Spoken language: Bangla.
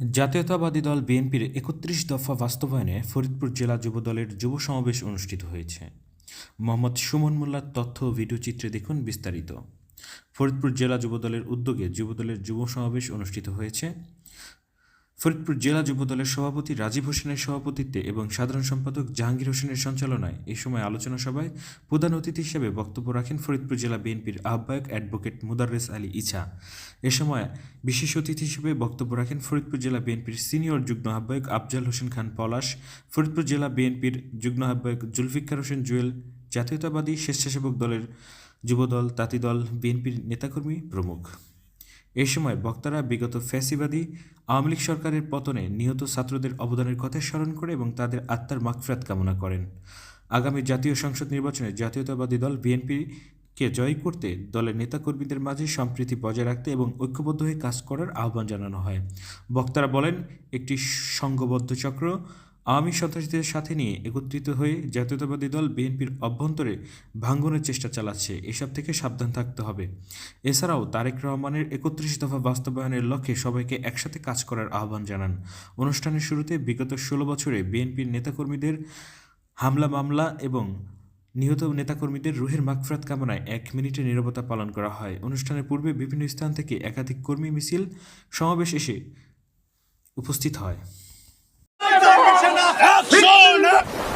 জাতীয়তাবাদী দল বিএনপির একত্রিশ দফা বাস্তবায়নে ফরিদপুর জেলা যুবদলের যুব সমাবেশ অনুষ্ঠিত হয়েছে। মোহাম্মদ সুমন মোল্লার তথ্য ভিডিও চিত্রে দেখুন বিস্তারিত। ফরিদপুর জেলা যুবদলের উদ্যোগে যুবদলের যুব সমাবেশ অনুষ্ঠিত হয়েছে। ফরিদপুর জেলা যুবদলের সভাপতি রাজীব হোসেনের সভাপতিত্বে এবং সাধারণ সম্পাদক জাহাঙ্গীর হোসেনের সঞ্চালনায় এই সময় আলোচনা সভায় প্রধান অতিথি হিসেবে বক্তব্য রাখেন ফরিদপুর জেলা বিএনপির আহ্বায়ক অ্যাডভোকেট মুদাররেস আলী ইছা। এ সময় বিশেষ অতিথি হিসেবে বক্তব্য রাখেন ফরিদপুর জেলা বিএনপির সিনিয়র যুগ্ম আহ্বায়ক আফজাল হোসেন খান পলাশ, ফরিদপুর জেলা বিএনপির যুগ্ম আহ্বায়ক জুলফিকার হোসেন জুয়েল, জাতীয়তাবাদী স্বেচ্ছাসেবক দলের যুবদল তাঁতিদল বিএনপির নেতাকর্মী প্রমুখ। এ সময় বক্তারা বিগত ফ্যাসিবাদী আওয়ামী লীগ সরকারের পতনে নিহত ছাত্রদের অবদানের কথা স্মরণ করে এবং তাদের আত্মার মাগফিরাত কামনা করেন। আগামী জাতীয় সংসদ নির্বাচনে জাতীয়তাবাদী দল বিএনপিকে জয় করতে দলের নেতাকর্মীদের মাঝে সম্প্রীতি বজায় রাখতে এবং ঐক্যবদ্ধ হয়ে কাজ করার আহ্বান জানানো হয়। বক্তারা বলেন, একটি সংঘবদ্ধ চক্র আওয়ামী সন্ত্রাসীদের সাথে নিয়ে একত্রিত হয়ে জাতীয়তাবাদী দল বিএনপির অভ্যন্তরে ভাঙ্গনের চেষ্টা চালাচ্ছে। এসব থেকে সাবধান থাকতে হবে। এছাড়াও তারেক রহমানের একত্রিশ দফা বাস্তবায়নের লক্ষ্যে সবাইকে একসাথে কাজ করার আহ্বান জানান। অনুষ্ঠানের শুরুতে বিগত ষোলো বছরে বিএনপির নেতাকর্মীদের হামলা, মামলা এবং নিহত নেতাকর্মীদের রুহের মাগফরাত কামনায় এক মিনিটের নীরবতা পালন করা হয়। অনুষ্ঠানের পূর্বে বিভিন্ন স্থান থেকে একাধিক কর্মী মিছিল সমাবেশ এসে উপস্থিত হয়। Action!